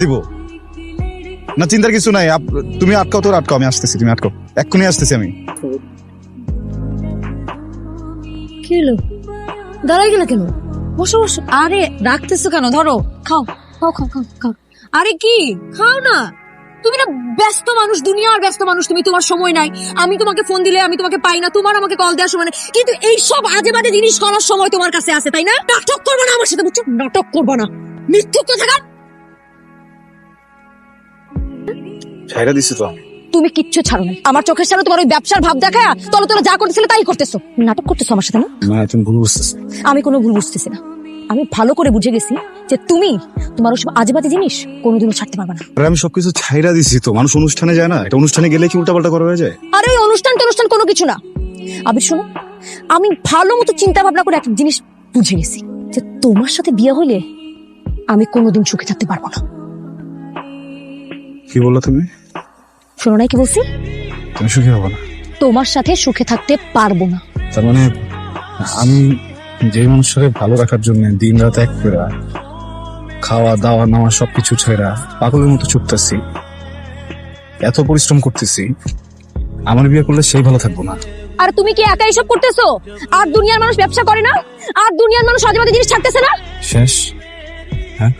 দিব। না, চিন্তার কিছু নাই। তুমি আটকাও, তোর আটকাও, আমি আসতেছি, তুমি আটকাও। এক্ষুনি আসতেছি আমি। দাঁড়াই কেন? বসো বসো। আরে, রাখতেছো কেন? ধরো, খাও। খাও খাও খাও খাও। আরে কি? খাও না। তুমি না ব্যস্ত মানুষ, দুনিয়ার ব্যস্ত মানুষ। তুমি তোমার সময় নাই। আমি তোমাকে ফোন দিলে আমি তোমাকে পাই না। তোমার আমাকে কল দেওয়ার সময় নেই। কিন্তু এই সব আজে বাজে জিনিস করার সময় তোমার কাছে আছে, তাই না? নাটক করব না আমার সাথে, বুঝছ? নাটক করব না। মিথ্যুক থাকার ছাইরা দিছি তো আমি। তুমি কিচ্ছু ছাড়ো না। আমার চোখের সামনে তোমার ওই ব্যবসার ভাব দেখায় তলে তলে যা করতেছিলে তাই করতেছো। নাটক করতেছো আমার সাথে না? না তুমি ভুল বুঝতেছি। আমি কোনো ভুল বুঝতেছি না। আমি ভালো করে বুঝে গেছি যে তুমি তোমার ওসব আজেবাজে জিনিস কোনোদিনও ছাড়তে পারবে না। আরে আমি সবকিছু ছাইরা দিছি তো। মানুষ অনুষ্ঠানে যায় না? এটা অনুষ্ঠানে গেলে কি উল্টাপাল্টা করা হয়ে যায়? আর ওই অনুষ্ঠান অনুষ্ঠান কোনো কিছু না। আবির শোনো আমি ভালো মতো চিন্তা ভাবনা করে একটা জিনিস বুঝে গেছি যে তোমার সাথে বিয়ে হলে আমি কোনোদিন সুখে থাকতে পারব না। কি বলল তুমি? শোনো নাই কি বলছি? তুমি সুখী হব না। তোমার সাথে সুখে থাকতে পারব না। তার মানে আমি যে মানুষের ভালো রাখার জন্য দিন রাত এক করে খাওয়া দাওয়া নেওয়া সবকিছু ছেড়া পাগলের মতো ছুটতেছি এত পরিশ্রম করতেছি আমার বিয়ে করলে সেই ভালো থাকব না। আর তুমি কি একা এসব করতেছো? আর দুনিয়ার মানুষ ব্যবসা করে না? আর দুনিয়ার মানুষ আজেবাজে জিনিস ছাড়তেছে না? শেষ হ্যাঁ?